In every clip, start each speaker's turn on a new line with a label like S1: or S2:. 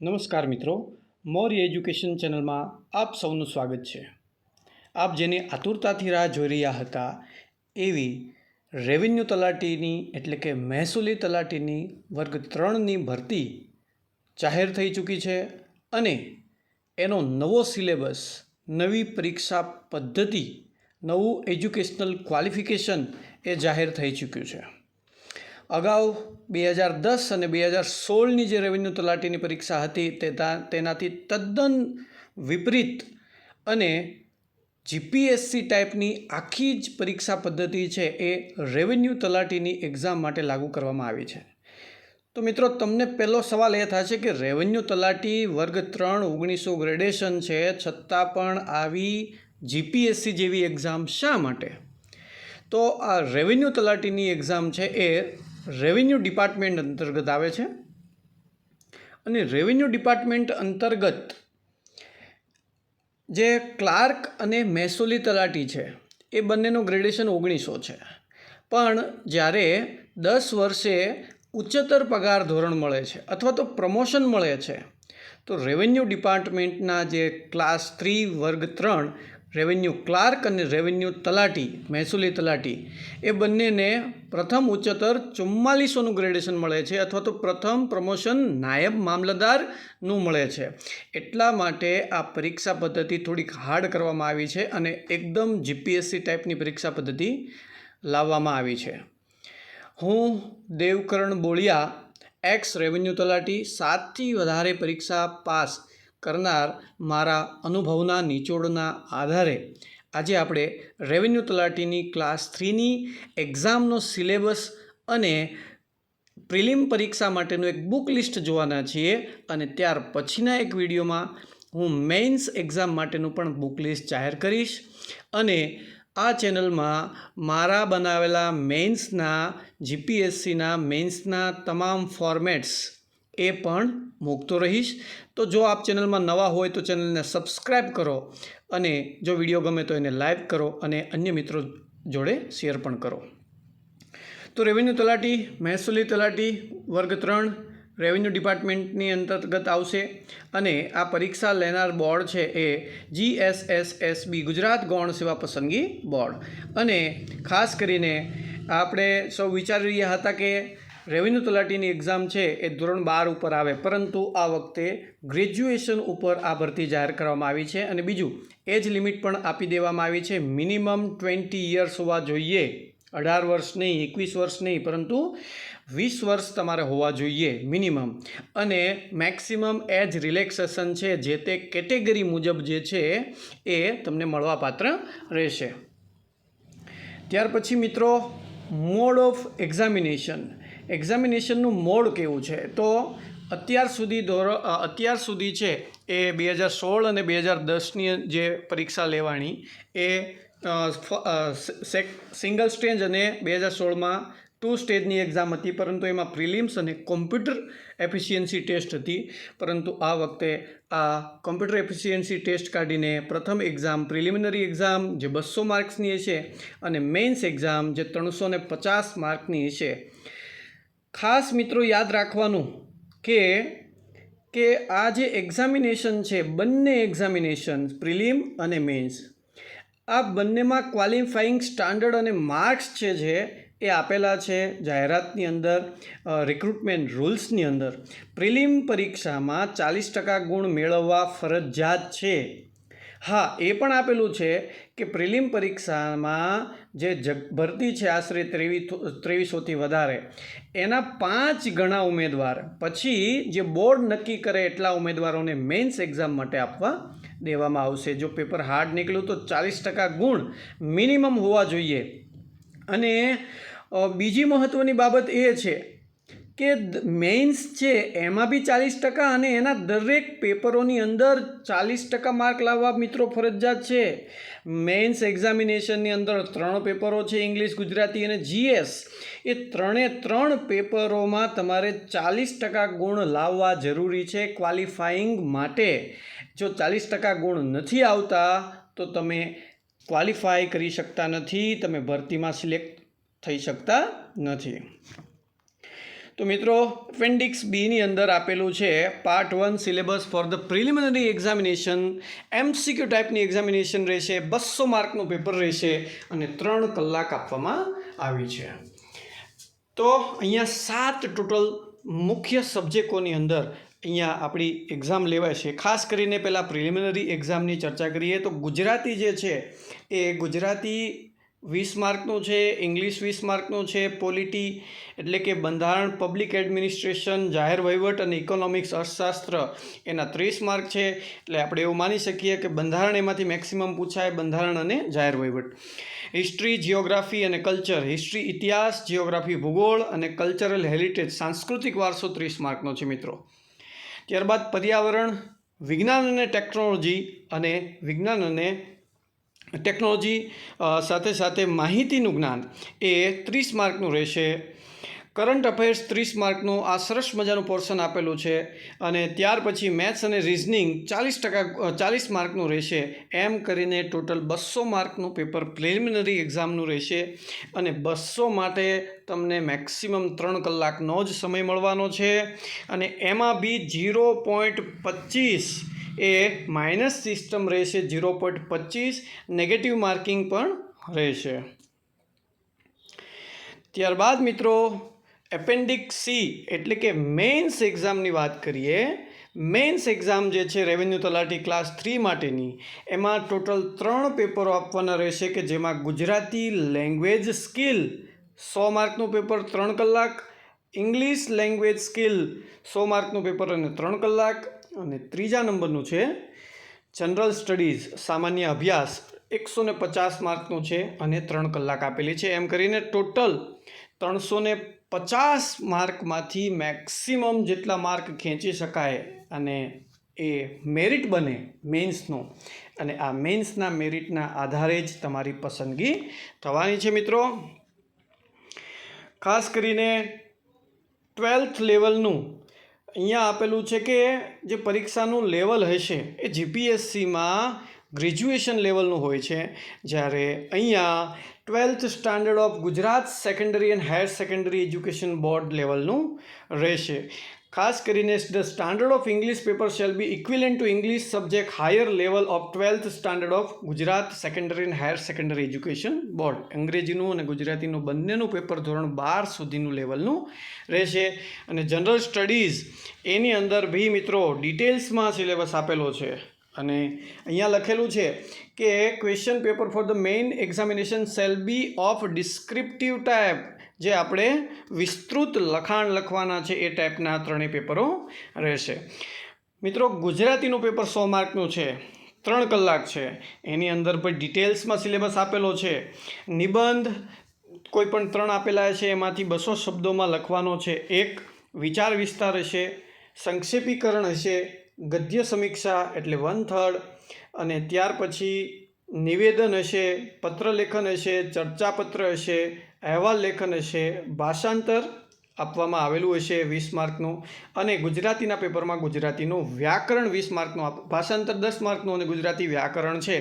S1: નમસ્કાર મિત્રો, મૌર્ય એજ્યુકેશન ચેનલમાં આપ સૌનું સ્વાગત છે. આપ જેની આતુરતાથી રાહ જોઈ રહ્યા હતા, એવી રેવન્યુ તલાટીની એટલે કે મહેસૂલી તલાટીની વર્ગ ત્રણની ભરતી જાહેર થઈ ચૂકી છે અને એનો નવો સિલેબસ, નવી પરીક્ષા પદ્ધતિ, નવું એજ્યુકેશનલ ક્વોલિફિકેશન એ જાહેર થઈ ચૂક્યું છે. અગાઉ બે હજાર દસ અને બે હજાર સોળની જે રેવન્યુ તલાટીની પરીક્ષા હતી તે તેનાથી તદ્દન વિપરીત અને જીપીએસસી ટાઈપની આખી જ પરીક્ષા પદ્ધતિ છે એ રેવન્યુ તલાટીની એક્ઝામ માટે લાગુ કરવામાં આવી છે. તો મિત્રો, તમને પહેલો સવાલ એ થશે કે રેવન્યુ તલાટી વર્ગ ત્રણ ઓગણીસો ગ્રેડેશન છે, છતાં પણ આવી જીપીએસસી જેવી એક્ઝામ શા માટે? તો આ રેવન્યુ તલાટીની એક્ઝામ છે એ રેવન્યુ ડિપાર્ટમેન્ટ અંતર્ગત આવે છે. અને રેવન્યુ ડિપાર્ટમેન્ટ અંતર્ગત જે ક્લાર્ક અને મહેસૂલી તલાટી છે, એ બંનેનું ગ્રેડેશન ઓગણીસો છે. પણ જ્યારે દસ વર્ષે ઉચ્ચતર પગાર ધોરણ મળે છે અથવા તો પ્રમોશન મળે છે, તો રેવન્યુ ડિપાર્ટમેન્ટના જે ક્લાસ થ્રી વર્ગ ત્રણ રેવન્યુ ક્લાર્ક અને રેવન્યુ તલાટી, મહેસૂલી તલાટી, એ બંનેને પ્રથમ ઉચ્ચતર ચુમ્માલીસોનું ગ્રેડેશન મળે છે અથવા તો પ્રથમ પ્રમોશન નાયબ મામલતદારનું મળે છે. એટલા માટે આ પરીક્ષા પદ્ધતિ થોડીક હાર્ડ કરવામાં આવી છે અને એકદમ જીપીએસસી ટાઈપની પરીક્ષા પદ્ધતિ લાવવામાં આવી છે. હું દેવકરણ બોળિયા એક્સ રેવન્યુ તલાટી સાતથી વધારે પરીક્ષા પાસ કરનાર મારા અનુભવના નિચોડના આધારે આજે આપણે રેવન્યુ તલાટીની ક્લાસ થ્રીની એક્ઝામનો સિલેબસ અને પ્રિલિમ પરીક્ષા માટેનું એક બુક લિસ્ટ જોવાના છીએ અને ત્યાર પછીના એક વિડીયોમાં હું મેઇન્સ એક્ઝામ માટેનું પણ બુક લિસ્ટ જાહેર કરીશ અને આ ચેનલમાં મારા બનાવેલા મેઇન્સના જીપીએસસીના મેઇન્સના તમામ ફોર્મેટ્સ એ પણ મૂકતો રહીશ. તો જો આપ ચેનલમાં નવા હોય તો ચેનલને સબસ્ક્રાઈબ કરો અને જો વીડિયો ગમે તો એને લાઈક કરો અને અન્ય મિત્રો જોડે શેર પણ કરો. તો રેવન્યુ તલાટી, મહેસૂલી તલાટી, વર્ગ ત્રણ, રેવન્યુ ડિપાર્ટમેન્ટની અંતર્ગત આવશે અને આ પરીક્ષા લેનાર બોર્ડ છે એ જીએસએસએસબી, ગુજરાત ગૌણ સેવા પસંદગી બોર્ડ. અને ખાસ કરીને આપણે સૌ વિચારી રહ્યા હતા કે રેવન્યુ તલાટીની એક્ઝામ છે એ ધોરણ બાર ઉપર આવે. પરંતુ આ વખતે ગ્રેજ્યુએશન ઉપર આ ભરતી જાહેર કરવામાં આવી છે. અને બીજું એજ લિમિટ પણ આપી દેવામાં આવી છે. મિનિમમ ટ્વેન્ટી યર્સ હોવા જોઈએ. અઢાર વર્ષ નહીં, એકવીસ વર્ષ નહીં, પરંતુ વીસ વર્ષ તમારે હોવા જોઈએ મિનિમમ અને મેક્સિમમ એજ રિલેક્સેશન છે, જે તે કેટેગરી મુજબ જે છે, એ તમને મળવાપાત્ર રહેશે. ત્યાર પછી મિત્રો મોડ ઓફ એક્ઝામિનેશન એક્ઝામિનેશનનું મોડ કેવું છે? તો અત્યાર સુધી ધોર અત્યાર સુધી છે એ બે હજાર સોળ અને બે હજાર દસની જે પરીક્ષા લેવાની, એ સિંગલ સ્ટેજ અને બે હજાર સોળમાં ટુ સ્ટેજની એક્ઝામ હતી, પરંતુ એમાં પ્રિલિમ્સ અને કોમ્પ્યુટર એફિશિયન્સી ટેસ્ટ હતી. પરંતુ આ વખતે આ કોમ્પ્યુટર એફિશિયન્સી ટેસ્ટ કાઢીને પ્રથમ એક્ઝામ, પ્રિલિમિનરી એક્ઝામ જે બસો માર્ક્સની છે અને મેઇન્સ એક્ઝામ જે ત્રણસો ને પચાસ માર્કની હશે ખાસ મિત્રો યાદ રાખવાનું કે કે આ જે એક્ઝામિનેશન છે, બંને એક્ઝામિનેશન પ્રિલિમ અને મેન્સ આ બંનેમાં ક્વોલિફાઈંગ સ્ટાન્ડર્ડ અને માર્ક્સ છે જે એ આપેલા છે જાહેરાતની અંદર રિક્રુટમેન્ટ રૂલ્સની અંદર. પ્રિલિમ પરીક્ષામાં ચાલીસ ટકા ગુણ મેળવવા ફરજિયાત છે. હા, એ પણ આપેલું છે કે પ્રિલિમ પરીક્ષામાં જે જગ, ભરતી છે આશરે ત્રેવીસ ત્રેવીસોથી વધારે એના પાંચ ગણા ઉમેદવાર પછી જે બોર્ડ નક્કી કરે એટલા ઉમેદવારોને મેન્સ એક્ઝામ માટે આપવા દેવામાં આવશે. જો પેપર હાર્ડ નીકળ્યું તો ચાલીસ ટકા ગુણ મિનિમમ હોવા જોઈએ. અને બીજી મહત્ત્વની બાબત એ છે કે મેઇન્સ છે, એમાં બી ચાલીસ ટકા અને એના દરેક પેપરોની અંદર ચાલીસ ટકા માર્ક લાવવા મિત્રો ફરજિયાત છે. મેઇન્સ એક્ઝામિનેશનની અંદર ત્રણ પેપરો છે, ઇંગ્લિશ, ગુજરાતી અને જીએસ. એ ત્રણે ત્રણ પેપરોમાં તમારે ચાલીસ ટકા ગુણ લાવવા જરૂરી છે ક્વોલિફાઈંગ માટે. જો ચાલીસ ટકા ગુણ નથી આવતા, તો તમે ક્વોલિફાય કરી શકતા નથી, તમે ભરતીમાં સિલેક્ટ થઈ શકતા નથી. તો મિત્રો એપેન્ડિક્સ બીની અંદર આપેલું છે part one syllabus for the preliminary examination MCQ ટાઈપની એક્ઝામિનેશન રહેશે બસો માર્કનું પેપર રહેશે અને ત્રણ કલાક આપવામાં આવી છે. તો અહીંયા સાત ટોટલ મુખ્ય સબ્જેક્ટોની અંદર અહીંયા આપણી એક્ઝામ લેવાય છે. ખાસ કરીને પહેલાં પ્રિલિમિનરી એક્ઝામની ચર્ચા કરીએ તો ગુજરાતી જે છે, એ ગુજરાતી વીસ માર્કનું છે, ઇંગ્લિશ વીસ માર્કનું છે, પોલિટી એટલે કે બંધારણ, પબ્લિક એડમિનિસ્ટ્રેશન, જાહેર વહીવટ અને ઇકોનોમિક્સ, અર્થશાસ્ત્ર એના ત્રીસ માર્ક છે. એટલે આપણે એવું માની શકીએ કે બંધારણ એમાંથી મેક્સિમમ પૂછાય બંધારણ અને જાહેર વહીવટ. હિસ્ટ્રી જિયોગ્રાફી અને કલ્ચર. હિસ્ટ્રી, ઇતિહાસ જિયોગ્રાફી ભૂગોળ અને કલ્ચરલ હેરિટેજ, સાંસ્કૃતિક વારસો ત્રીસ માર્કનો છે મિત્રો. ત્યારબાદ પર્યાવરણ, વિજ્ઞાન અને ટેકનોલોજી અને વિજ્ઞાન અને ટેકનોલોજી સાથે સાથે માહિતીનું જ્ઞાન એ ત્રીસ માર્કનું રહેશે. કરંટ અફેર્સ ત્રીસ માર્કનું આ સરસ મજાનું પોર્શન આપેલું છે અને ત્યાર પછી મેથ્સ અને રિઝનિંગ ચાલીસ ટકા ચાલીસ માર્કનું રહેશે. એમ કરીને ટોટલ બસો માર્કનું પેપર પ્રિલિમિનરી એક્ઝામનું રહેશે અને બસો માટે તમને મેક્સિમમ ત્રણ કલાકનો જ સમય મળવાનો છે અને એમાં બી જીરો પોઈન્ટ પચીસ એ માઇનસ સિસ્ટમ રહેશે જીરો પોઈન્ટ પચીસ, નેગેટિવ માર્કિંગ પણ રહેશે. ત્યારબાદ મિત્રો, એપેન્ડિક્સ સી એટલે કે મેઇન્સ એક્ઝામની વાત કરીએ મેન્સ એક્ઝામ જે છે રેવન્યુ તલાટી ક્લાસ થ્રી માટેની, એમાં ટોટલ ત્રણ પેપરો આપવાના રહેશે કે જેમાં ગુજરાતી લેંગ્વેજ સ્કિલ સો માર્કનું પેપર ત્રણ કલાક, ઇંગ્લિશ લેંગ્વેજ સ્કિલ સો માર્કનું પેપર અને ત્રણ કલાક અને ત્રીજા નંબરનું છે જનરલ સ્ટડીઝ સામાન્ય અભ્યાસ, એકસો ને પચાસ માર્કનું છે અને ત્રણ કલાક આપેલી છે. એમ કરીને ટોટલ ત્રણસો ને પચાસ માર્કમાંથી મેક્સિમમ જેટલા માર્ક ખેંચી શકાય અને એ મેરિટ બને મેન્સનો અને આ મેન્સના મેરિટના આધારે જ તમારી પસંદગી થવાની છે મિત્રો. ખાસ કરીને ટ્વેલ્થ લેવલનું અહીંયા આપેલું છે કે જે પરીક્ષાનું લેવલ હશે એ જીપીએસસીમાં ગ્રેજ્યુએશન લેવલનું હોય છે. જ્યારે અહીંયા twelfth standard of Gujarat secondary and higher secondary education board લેવલનું રહેશે. ખાસ કરીને the standard of English paper shall be equivalent to English subject higher level of twelfth standard of Gujarat secondary and higher secondary education board અંગ્રેજીનું અને ગુજરાતીનું બંનેનું paper ધોરણ બાર સુધીનું લેવલનું રહેશે. અને જનરલ સ્ટડીઝ એની અંદર બી મિત્રો ડિટેલ્સમાં સિલેબસ આપેલો છે. અને અહીંયા લખેલું છે કે question paper for the main examination shall be of descriptive type જે આપણે વિસ્તૃત લખાણ લખવાના છે એ ટાઈપના ત્રણેય પેપરો રહેશે. મિત્રો, ગુજરાતીનું પેપર સો માર્કનું છે, ત્રણ કલાક છે. એની અંદર પણ ડિટેલ્સમાં સિલેબસ આપેલો છે. નિબંધ કોઈ પણ ત્રણ આપેલા છે, એમાંથી બસો શબ્દોમાં લખવાનો છે. એક વિચાર વિસ્તાર હશે, સંક્ષેપીકરણ હશે, ગદ્ય સમીક્ષા એટલે વન થર્ડ, અને ત્યાર પછી નિવેદન હશે, પત્રલેખન હશે, ચર્ચાપત્ર હશે અહેવાલ લેખન હશે ભાષાંતર આપવામાં આવેલું હશે વીસ માર્કનું અને ગુજરાતીના પેપરમાં ગુજરાતીનું વ્યાકરણ વીસ માર્કનું આપ, ભાષાંતર દસ માર્કનું અને ગુજરાતી વ્યાકરણ છે.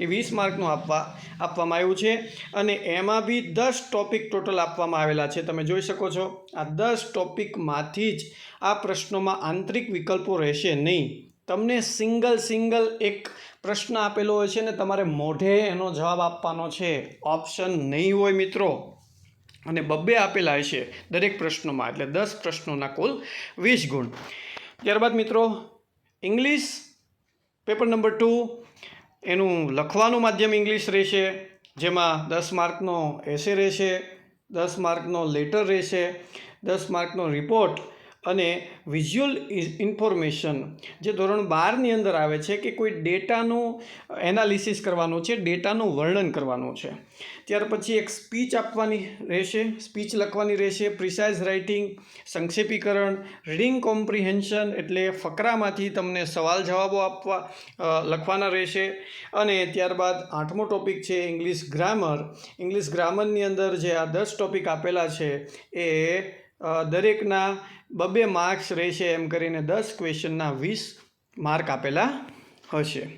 S1: એ વીસ માર્કનું આપવા, આપવામાં આવ્યું છે અને એમાં બી દસ ટોપિક ટોટલ આપવામાં આવેલા છે. તમે જોઈ શકો છો, આ દસ ટોપિકમાંથી જ આ પ્રશ્નોમાં આંતરિક વિકલ્પો રહેશે નહીં. તમને સિંગલ સિંગલ એક પ્રશ્ન આપેલો હોય છે ને તમારે મોઢે એનો જવાબ આપવાનો છે. ઓપ્શન નહીં હોય મિત્રો. અને બબ્બે આપેલા હશે દરેક પ્રશ્નોમાં, એટલે દસ પ્રશ્નોના કુલ વીસ ગુણ. ત્યારબાદ મિત્રો, ઇંગ્લિશ પેપર નંબર ટુ, એનું લખવાનું માધ્યમ ઇંગ્લિશ રહેશે, જેમાં દસ માર્કનો એસે રહેશે, દસ માર્કનો લેટર રહેશે, દસ માર્કનો રિપોર્ટ અને વિઝ્યુઅલ ઇન્ફોર્મેશન જે ધોરણ બારની અંદર આવે છે કે કોઈ ડેટાનું એનાલિસિસ કરવાનું છે ડેટાનું વર્ણન કરવાનું છે. ત્યાર પછી એક સ્પીચ આપવાની રહેશે સ્પીચ લખવાની રહેશે પ્રિસાઇઝ રાઇટિંગ સંક્ષેપીકરણ રીડિંગ કોમ્પ્રિહેન્શન એટલે ફકરામાંથી તમને સવાલ જવાબો આપવા લખવાના રહેશે. અને ત્યારબાદ આઠમો ટોપિક છે ઇંગ્લિશ ગ્રામર ઇંગ્લિશ ગ્રામરની અંદર જે આ દસ ટોપિક આપેલા છે એ દરેકના બબે માર્ક્સ રહેશે એમ કરીને દસ ક્વેશ્ચનના વીસ માર્ક આપેલા હશે.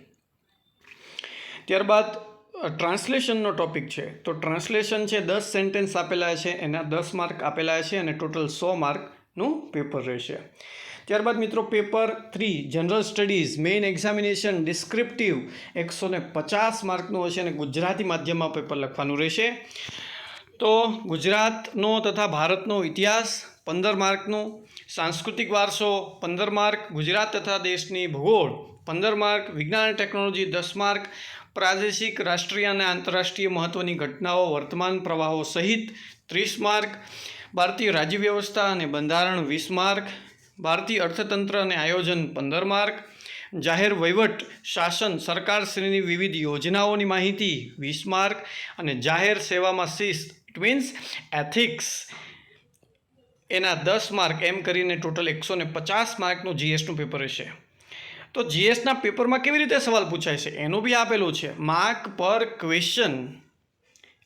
S1: ત્યારબાદ ટ્રાન્સલેશનનો ટોપિક છે. તો ટ્રાન્સલેશન છે, દસ સેન્ટેન્સ આપેલા છે, એના દસ માર્ક આપેલા છે અને ટોટલ સો માર્કનું પેપર રહેશે. ત્યારબાદ મિત્રો, paper three, general studies, main examination, descriptive, એકસો ને પચાસ માર્કનું હશે અને ગુજરાતી માધ્યમમાં પેપર લખવાનું રહેશે. તો ગુજરાતનો તથા ભારતનો ઇતિહાસ પંદર માર્કનો, સાંસ્કૃતિક વારસો પંદર માર્ક, ગુજરાત તથા દેશની ભૂગોળ પંદર માર્ક, વિજ્ઞાન ટેકનોલોજી દસ માર્ક, પ્રાદેશિક, રાષ્ટ્રીય અને આંતરરાષ્ટ્રીય મહત્ત્વની ઘટનાઓ, વર્તમાન પ્રવાહો સહિત ત્રીસ માર્ક, ભારતીય રાજ્ય વ્યવસ્થા અને બંધારણ વીસ માર્ક, ભારતીય અર્થતંત્ર અને આયોજન પંદર માર્ક જાહેર વહીવટ શાસન સરકારશ્રીની વિવિધ યોજનાઓની માહિતી, વીસ માર્ક અને જાહેર સેવામાં શિસ્ત ઇટ મીન્સ એથિક્સ, એના દસ માર્ક એમ કરીને ટોટલ એકસો ને પચાસ માર્કનું જીએસનું પેપર હશે. તો જીએસના પેપરમાં કેવી રીતે સવાલ પૂછાય છે? એનું બી આપેલું છે. માર્ક પર ક્વેશ્ચન.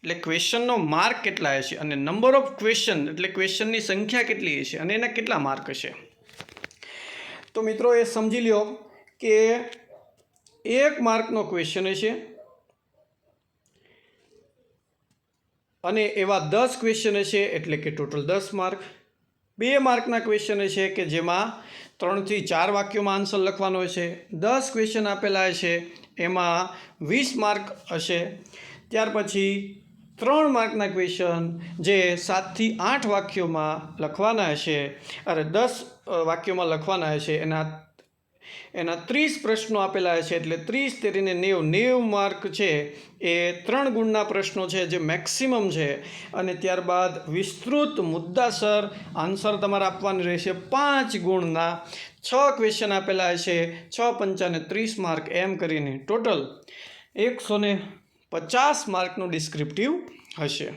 S1: એટલે ક્વેશ્ચનનો માર્ક કેટલા હશે અને નંબર ઓફ ક્વેશ્ચન, એટલે ક્વેશ્ચનની સંખ્યા કેટલી હશે અને એના કેટલા માર્ક હશે? તો મિત્રો એ સમજી લ્યો. કે એક માર્કનો ક્વેશ્ચન હશે. અને એવા દસ ક્વેશ્ચન હશે, એટલે કે ટોટલ દસ માર્ક. બે માર્કના ક્વેશ્ચન હશે કે જેમાં ત્રણથી ચાર વાક્યોમાં આન્સર લખવાનો હશે. દસ ક્વેશ્ચન આપેલા હશે, એમાં વીસ માર્ક હશે. ત્યાર પછી ત્રણ માર્કના ક્વેશ્ચન જે સાતથી આઠ વાક્યોમાં લખવાના હશે. અરે દસ વાક્યોમાં લખવાના હશે. એના એના ત્રીસ પ્રશ્નો આપેલા છે એટલે ત્રીસ તેરીને નેવ નેવ માર્ક છે એ ત્રણ ગુણના પ્રશ્નો છે જે મેક્સિમમ છે. અને ત્યારબાદ વિસ્તૃત મુદ્દાસર આન્સર તમારે આપવાની રહેશે પાંચ ગુણના. છ ક્વેશ્ચન આપેલા છે, છ પંચાને ત્રીસ માર્ક એમ કરીને ટોટલ એકસો ને પચાસ માર્કનું ડિસ્ક્રિપ્ટિવ હશે.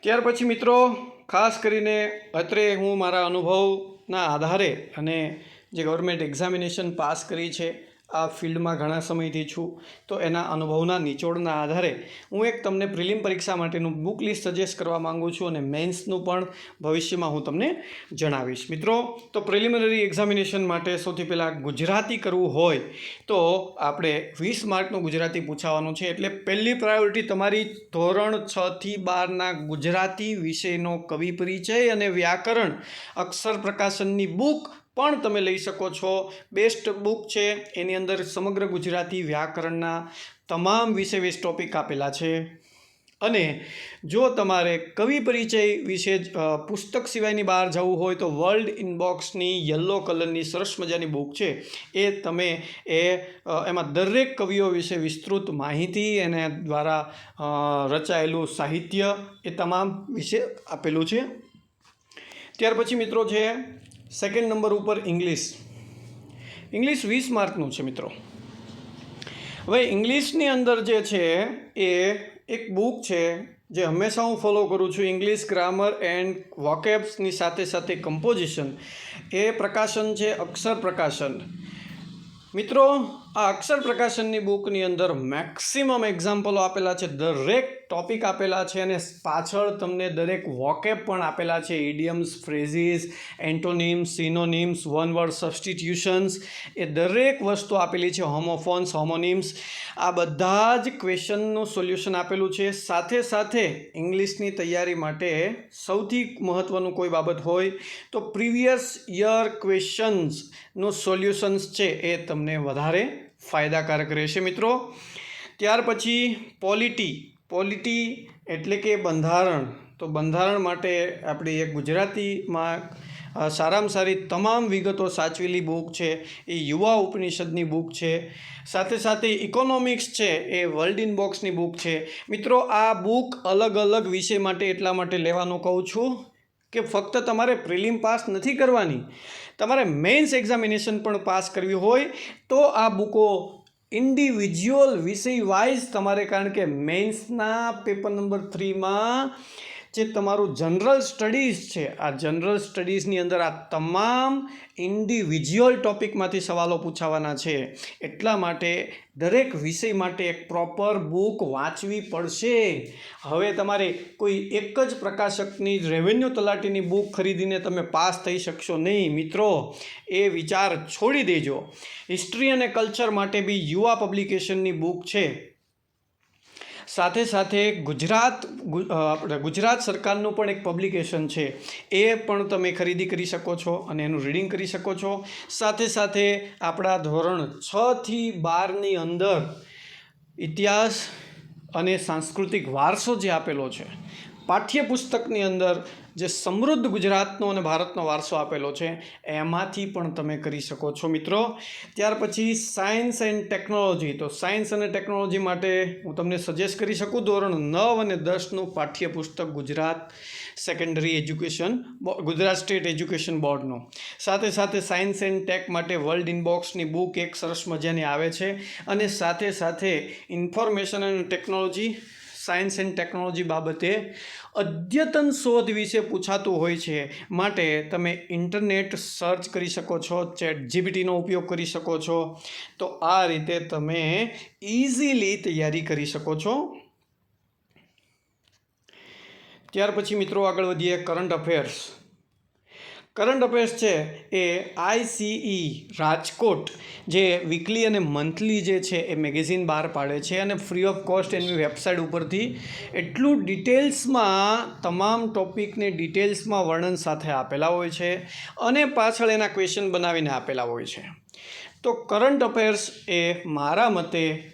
S1: ત્યાર પછી મિત્રો, ખાસ કરીને અત્રે હું મારા અનુભવના આધારે અને જે ગવર્મેન્ટ એક્ઝામિનેશન પાસ કરી છે, આ ફિલ્ડમાં ઘણા સમયથી છું, તો એના અનુભવના નિચોડના આધારે હું એક તમને પ્રિલિમ પરીક્ષા માટેનું બુક લિસ્ટ સજેસ્ટ કરવા માગું છું અને મેન્સનું પણ ભવિષ્યમાં હું તમને જણાવીશ. મિત્રો, તો પ્રિલિમિનરી એક્ઝામિનેશન માટે સૌથી પહેલાં ગુજરાતી કરવું હોય, તો આપણે વીસ માર્કનું ગુજરાતી પૂછાવાનું છે, એટલે પહેલી પ્રાયોરિટી તમારી ધોરણ છથી બારના ગુજરાતી વિષયનો કવિ પરિચય અને વ્યાકરણ અક્ષર પ્રકાશનની બુક પણ તમે લઈ શકો છો. બેસ્ટ બુક છે, એની અંદર સમગ્ર ગુજરાતી વ્યાકરણના તમામ વિષય વિષ ટોપિક આપેલા છે. અને જો તમારે કવિ પરિચય વિશે પુસ્તક સિવાયની બહાર જવું હોય તો વર્લ્ડ ઇનબોક્સની યલો કલરની સરસ મજાની બુક છે. એ તમે, એ એમાં દરેક કવિઓ વિશે વિસ્તૃત માહિતી એને દ્વારા રચાયેલું સાહિત્ય એ તમામ વિશે આપેલું છે. ત્યાર પછી મિત્રો છે સેકન્ડ નંબર ઉપર ઇંગ્લિશ ઇંગ્લિશ વીસ માર્કનું છે મિત્રો. હવે ઇંગ્લિશની અંદર જે છે એ એક બુક છે જે હંમેશા હું ફોલો કરું છું. ઇંગ્લિશ ગ્રામર એન્ડ વોકેબ્સની સાથે સાથે કમ્પોઝિશન એ પ્રકાશન છે અક્ષર પ્રકાશન. મિત્રો, આ અક્ષર પ્રકાશનની બુકની અંદર મેક્સિમમ એક્ઝામ્પલો આપેલા છે દરેક ટોપિક આપેલા છે અને પાછળ તમને દરેક વોકેપ પણ આપેલા છે. Idioms phrases antonyms synonyms one word substitutions એ દરેક વસ્તુ આપેલી છે. હોમોફોન્સ હોમોનિમ્સ આ બધા જ ક્વેશ્ચનનું સોલ્યુશન આપેલું છે. સાથે સાથે ઇંગ્લિશની તૈયારી માટે સૌથી મહત્ત્વનું કોઈ બાબત હોય તો પ્રીવિયસ યર ક્વેશ્ચન્સનું સોલ્યુશન્સ છે એ તમને વધારે ફાયદાકારક રહેશે મિત્રો. ત્યાર પછી પોલિટી પોલિટી એટલે કે બંધારણ. તો બંધારણ માટે આપણી એક ગુજરાતીમાં સારામાં સારી તમામ વિગતો સાચવેલી બુક છે. એ યુવા ઉપનિષદની બુક છે. સાથે સાથે ઇકોનોમિક્સ છે, એ વર્લ્ડ ઇન બોક્સની બુક છે. મિત્રો, આ બુક અલગ અલગ વિષય માટે એટલા માટે લેવાનું કહું છું કે ફક્ત તમારે પ્રિલિમ પાસ નથી કરવાની. તમારે મેન્સ એક્ઝામિનેશન પણ પાસ કરવી હોય તો આ બુકો ઇન્ડિવિજ્યુઅલ વિષય વાઇઝ તમારે કારણ કે મેન્સના પેપર નંબર થ્રીમાં જે તમારું જનરલ સ્ટડીઝ છે, આ જનરલ સ્ટડીઝની અંદર આ તમામ ઇન્ડિવિજ્યુઅલ ટોપિકમાંથી સવાલો પૂછાવાના છે. એટલા માટે દરેક વિષય માટે એક પ્રોપર બુક વાંચવી પડશે. હવે તમારે કોઈ એક જ પ્રકાશકની રેવન્યુ તલાટીની બુક ખરીદીને તમે પાસ થઈ શકશો નહીં. મિત્રો, એ વિચાર છોડી દેજો. હિસ્ટ્રી અને કલ્ચર માટે બી યુવા પબ્લિકેશનની બુક છે. સાથે સાથે ગુજરાત આપણે ગુજરાત સરકારનું પણ એક પબ્લિકેશન છે. એ પણ તમે ખરીદી કરી શકો છો અને એનું રીડિંગ કરી શકો છો. સાથે સાથે આપણા ધોરણ છથી બારની અંદર ઇતિહાસ અને સાંસ્કૃતિક વારસો જે આપેલો છે, પાઠ્યપુસ્તકની અંદર જે સમૃદ્ધ ગુજરાતનો અને ભારતનો વારસો આપેલો છે, એમાંથી પણ તમે કરી શકો છો મિત્રો. ત્યાર પછી સાયન્સ એન્ડ ટેકનોલોજી. તો સાયન્સ અને ટેકનોલોજી માટે હું તમને સજેસ્ટ કરી શકું, ધોરણ નવ અને દસનું પાઠ્યપુસ્તક Gujarat secondary education Gujarat state education બોર્ડનું. સાથે સાથે સાયન્સ એન્ડ ટેક માટે વર્લ્ડ ઇનબોક્સની બુક એક સરસ મજાની આવે છે. અને સાથે સાથે ઇન્ફોર્મેશન અને ટેકનોલોજી સાયન્સ એન્ડ ટેકનોલોજી બાબતે અદ્યતન શોધ વિશે પૂછાતું હોય છે. માટે તમે ઇન્ટરનેટ સર્ચ કરી શકો છો ચેટ જીબીટીનો ઉપયોગ કરી શકો છો. તો આ રીતે તમે ઇઝીલી તૈયારી કરી શકો છો. ત્યાર પછી મિત્રો આગળ વધીએ કરંટ અફેર્સ કરંટ અફેર્સ છે એ આઈસીઈ રાજકોટ જે વીકલી અને મંથલી જે છે એ મેગેઝિન બહાર પાડે છે અને ફ્રી ઓફ કોસ્ટ એની વેબસાઇટ ઉપરથી એટલું ડિટેલ્સમાં તમામ ટોપિકને ડિટેલ્સમાં વર્ણન સાથે આપેલા હોય છે અને પાછળ એના ક્વેશ્ચન બનાવીને આપેલા હોય છે. તો કરંટ અફેર્સ એ મારા મતે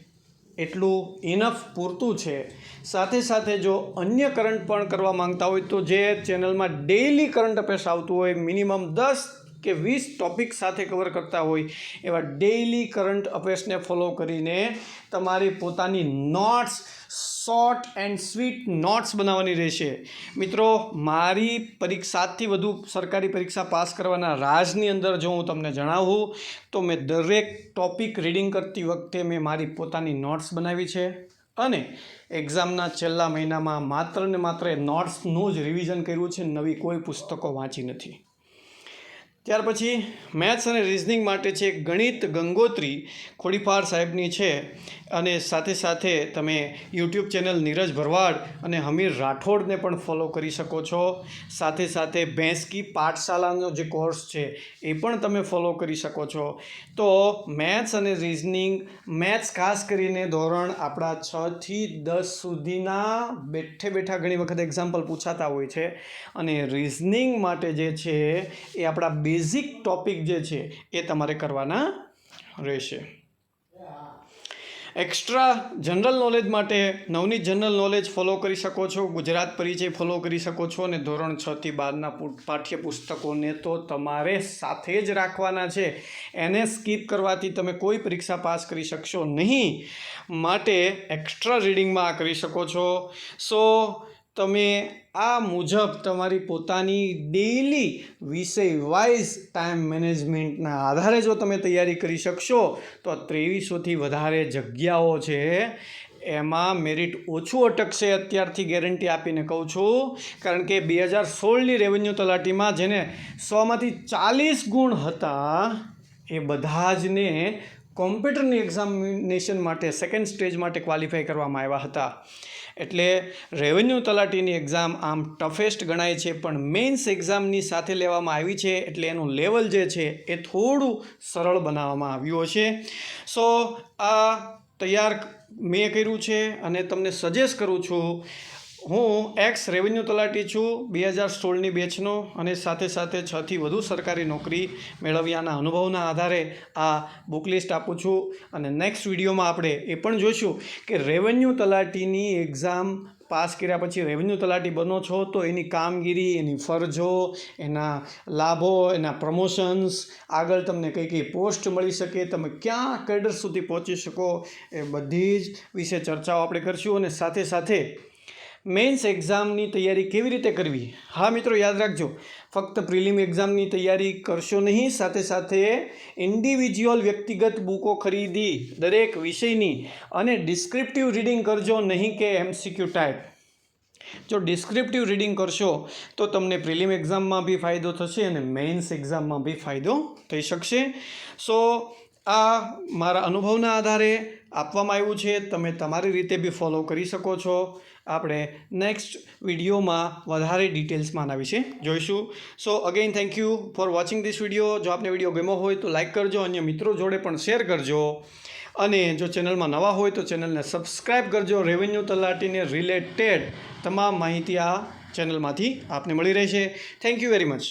S1: એટલું ઇનફ પૂરતું છે. સાથે સાથે જો અન્ય કરંટ પણ કરવા માંગતા હોય તો જે ચેનલમાં ડેઇલી કરંટ અફેર્સ આવતું હોય મિનિમમ દસ કે વીસ ટોપિક સાથે કવર કરતા હોય એવા ડેઇલી કરંટ અફેર્સને ફોલો કરીને તમારી પોતાની notes short and sweet notes બનાવવાની રહેશે. મિત્રો, મારી પરીક્ષાથી વધુ સરકારી પરીક્ષા પાસ કરવાના રાજની અંદર જો હું તમને જણાવું, તો મેં દરેક ટોપિક રીડિંગ કરતી વખતે મેં મારી પોતાની નોટ્સ બનાવી છે અને એક્ઝામના છેલ્લા મહિનામાં માત્ર ને માત્ર નોટ્સનું જ રિવિઝન કર્યું છે. નવી કોઈ પુસ્તકો વાંચી નથી. ત્યાર પછી મેથ્સ અને રિઝનિંગ માટે છે ગણિત ગંગોત્રી ખોડીપાર સાહેબની છે. અને સાથે સાથે તમે યુટ્યુબ ચેનલ નીરજ ભરવાડ અને હમીર રાઠોડને પણ ફોલો કરી શકો છો. સાથે સાથે ભેંસકી પાઠશાલાનો જે કોર્સ છે એ પણ તમે ફોલો કરી શકો છો. તો મેથ્સ અને રિઝનિંગ, મેથ્સ ખાસ કરીને ધોરણ આપણા છથી દસ સુધીના બેઠે બેઠા ઘણી વખત એક્ઝામ્પલ પૂછાતા હોય છે. અને રિઝનિંગ માટે જે છે એ આપણા બેઝિક ટોપિક જે છે એ તમારે કરવાના રહેશે. એક્સ્ટ્રા જનરલ નોલેજ માટે નવની જનરલ નોલેજ ફોલો કરી શકો છો. ગુજરાત પરિચય ફોલો કરી શકો છો અને ધોરણ છ થી બારના પાઠ્યપુસ્તકોને તો તમારે સાથે જ રાખવાના છે. એને સ્કીપ કરવાથી તમે કોઈ પરીક્ષા પાસ કરી શકશો નહીં. માટે એક્સ્ટ્રા રીડિંગમાં આ કરી શકો છો. સો તમે આ મુજબ તમારી પોતાની ડેઈલી વિષય વાઇઝ ટાઈમ મેનેજમેન્ટના આધારે જો તમે તૈયારી કરી શકશો, તો ત્રેવીસોથી વધારે જગ્યાઓ છે. એમાં મેરિટ ઓછું અટકશે અત્યારથી ગેરંટી આપીને કહું છું. કારણ કે બે હજાર સોળની રેવન્યુ તલાટીમાં જેને સોમાંથી ચાલીસ ગુણ હતા, એ બધા જને કોમ્પ્યુટરની એક્ઝામિનેશન માટે સેકન્ડ સ્ટેજ માટે ક્વોલિફાય કરવામાં આવ્યા હતા. એટલે રેવન્યુ તલાટીની એક્ઝામ આમ ટફેસ્ટ ગણાય છે, પણ મેઇન્સ એક્ઝામની સાથે લેવામાં આવી છે, એટલે એનું લેવલ જે છે એ થોડું સરળ બનાવવામાં આવ્યું હશે. સો આ તૈયાર મેં કર્યું છે અને તમને સજેસ્ટ કરું છું હું એક્સ રેવન્યુ તલાટી છું, બે હજાર સોળની બેચનો અને સાથે સાથે છથી વધુ સરકારી નોકરી મેળવ્યાના અનુભવના આધારે આ બુક લિસ્ટ આપું છું. અને નેક્સ્ટ વિડીયોમાં આપણે એ પણ જોઈશું કે રેવન્યુ તલાટીની એક્ઝામ પાસ કર્યા પછી રેવન્યુ તલાટી બનો છો તો એની કામગીરી, એની ફરજો, એના લાભો, એના પ્રમોશન્સ આગળ તમને કઈ કઈ પોસ્ટ મળી શકે, તમે ક્યાં કેડર સુધી પહોંચી શકો એ બધી જ વિશે ચર્ચાઓ આપણે કરીશું. અને સાથે સાથે મેઇન્સ એક્ઝામની તૈયારી કેવી રીતે કરવી? હા, મિત્રો, યાદ રાખજો. ફક્ત પ્રિલિમ એક્ઝામની તૈયારી કરશો નહીં, સાથે સાથે ઇન્ડિવિજ્યુઅલ વ્યક્તિગત બુકો ખરીદી, દરેક વિષયની, અને ડિસ્ક્રિપ્ટિવ રીડિંગ કરજો, નહીં કે એમસીક્યુ ટાઈપ. જો ડિસ્ક્રિપ્ટિવ રીડિંગ કરશો, તો તમને પ્રિલિમ એક્ઝામમાં બી ફાયદો થશે અને મેઇન્સ એક્ઝામમાં બી ફાયદો થઈ શકશે. સો, આ મારા અનુભવના આધારે આપવામાં આવ્યું છે. તમે તમારી રીતે બી ફોલો કરી શકો છો. આપણે નેક્સ્ટ વિડીયોમાં વધારે ડિટેલ્સમાં આના વિશે જોઈશું. So again thank you for watching this video જો આપને વીડિયો ગમ્યો હોય તો લાઇક કરજો, અન્ય મિત્રો જોડે પણ શેર કરજો. અને જો ચેનલમાં નવા હોય તો ચેનલને સબસ્ક્રાઈબ કરજો. રેવન્યુ તલાટીને રિલેટેડ તમામ માહિતી આ ચેનલમાંથી આપને મળી રહેશે. Thank you very much